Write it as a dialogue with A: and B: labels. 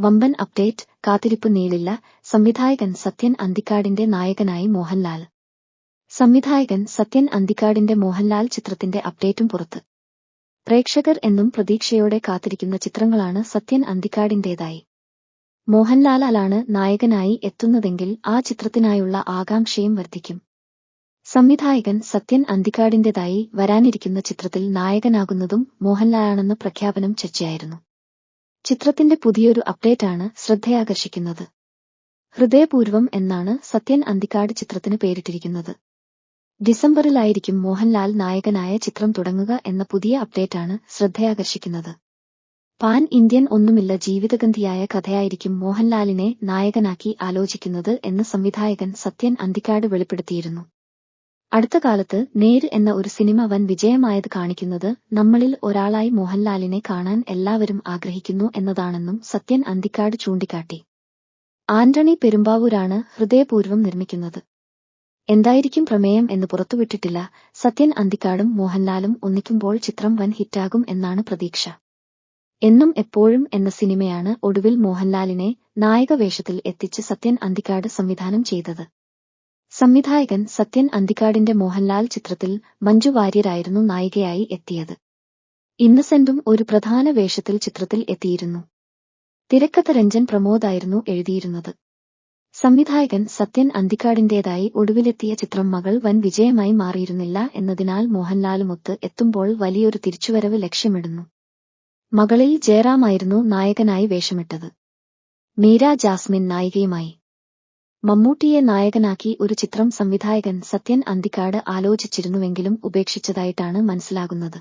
A: വമ്പൻ അപ്ഡേറ്റ് കാത്തിരിപ്പ് നീളില്ല സംവിധായകൻ സത്യൻ അന്തിക്കാടിന്റെ നായകനായി മോഹൻലാൽ. സംവിധായകൻ സത്യൻ അന്തിക്കാടിന്റെ മോഹൻലാൽ ചിത്രത്തിന്റെ അപ്ഡേറ്റും പുറത്ത്. പ്രേക്ഷകർ എന്നും പ്രതീക്ഷയോടെ കാത്തിരിക്കുന്ന ചിത്രങ്ങളാണ് സത്യൻ അന്തിക്കാടിന്റേതായി. മോഹൻലാലാണ് നായകനായി എത്തുന്നതെങ്കിൽ ആ ചിത്രത്തിനായുള്ള ആകാംക്ഷയും വർദ്ധിക്കും. സംവിധായകൻ സത്യൻ അന്തിക്കാടിന്റേതായി വരാനിരിക്കുന്ന ചിത്രത്തിൽ നായകനാകുന്നതും മോഹൻലാലാണെന്ന പ്രഖ്യാപനം ചർച്ചയായിരുന്നു. ചിത്രത്തിന്റെ പുതിയൊരു അപ്ഡേറ്റാണ് ശ്രദ്ധയാകർഷിക്കുന്നത്. ഹൃദയപൂർവം എന്നാണ് സത്യൻ അന്തിക്കാട് ചിത്രത്തിന് പേരിട്ടിരിക്കുന്നത്. ഡിസംബറിലായിരിക്കും മോഹൻലാൽ നായകനായ ചിത്രം തുടങ്ങുക എന്ന പുതിയ അപ്ഡേറ്റാണ് ശ്രദ്ധയാകർഷിക്കുന്നത്. പാൻ ഇന്ത്യൻ ഒന്നുമില്ല ജീവിതഗന്ധിയായ കഥയായിരിക്കും മോഹൻലാലിനെ നായകനാക്കി ആലോചിക്കുന്നത് എന്ന് സംവിധായകൻ സത്യൻ അന്തിക്കാട് വെളിപ്പെടുത്തിയിരുന്നു. അടുത്ത കാലത്ത് നേര് എന്ന ഒരു സിനിമ വൻ വിജയമായത് കാണിക്കുന്നത് നമ്മളിൽ ഒരാളായി മോഹൻലാലിനെ കാണാൻ എല്ലാവരും ആഗ്രഹിക്കുന്നു എന്നതാണെന്നും സത്യൻ അന്തിക്കാട് ചൂണ്ടിക്കാട്ടി. ആന്റണി പെരുമ്പാവൂരാണ് ഹൃദയപൂർവം നിർമ്മിക്കുന്നത്. എന്തായിരിക്കും പ്രമേയം എന്ന് പുറത്തുവിട്ടിട്ടില്ല. സത്യൻ അന്തിക്കാടും മോഹൻലാലും ഒന്നിക്കുമ്പോൾ ചിത്രം വൻ ഹിറ്റാകും എന്നാണ് പ്രതീക്ഷ. എന്നും എപ്പോഴും എന്ന സിനിമയാണ് ഒടുവിൽ മോഹൻലാലിനെ നായക വേഷത്തിൽ എത്തിച്ച് സത്യൻ അന്തിക്കാട് സംവിധാനം ചെയ്തത്. സംവിധായകൻ സത്യൻ അന്തിക്കാടിന്റെ മോഹൻലാൽ ചിത്രത്തിൽ മഞ്ജു വാര്യരായിരുന്നു നായികയായി എത്തിയത്. ഇന്നസെന്റും ഒരു പ്രധാന വേഷത്തിൽ ചിത്രത്തിൽ എത്തിയിരുന്നു. തിരക്കഥ രഞ്ജൻ പ്രമോദായിരുന്നു എഴുതിയിരുന്നത്. സംവിധായകൻ സത്യൻ അന്തിക്കാടിന്റേതായി ഒടുവിലെത്തിയ ചിത്രം മകൾ വൻ വിജയമായി മാറിയിരുന്നില്ല എന്നതിനാൽ മോഹൻലാലുമൊത്ത് എത്തുമ്പോൾ വലിയൊരു തിരിച്ചുവരവ് ലക്ഷ്യമിടുന്നു. മകളിൽ ജയറാമായിരുന്നു നായകനായി വേഷമിട്ടത്. മീര ജാസ്മിൻ നായികയുമായി. മമ്മൂട്ടിയെ നായകനാക്കി ഒരു ചിത്രം സംവിധായകൻ സത്യൻ അന്തിക്കാട് ആലോചിച്ചിരുന്നുവെങ്കിലും ഉപേക്ഷിച്ചതായിട്ടാണ് മനസ്സിലാകുന്നത്.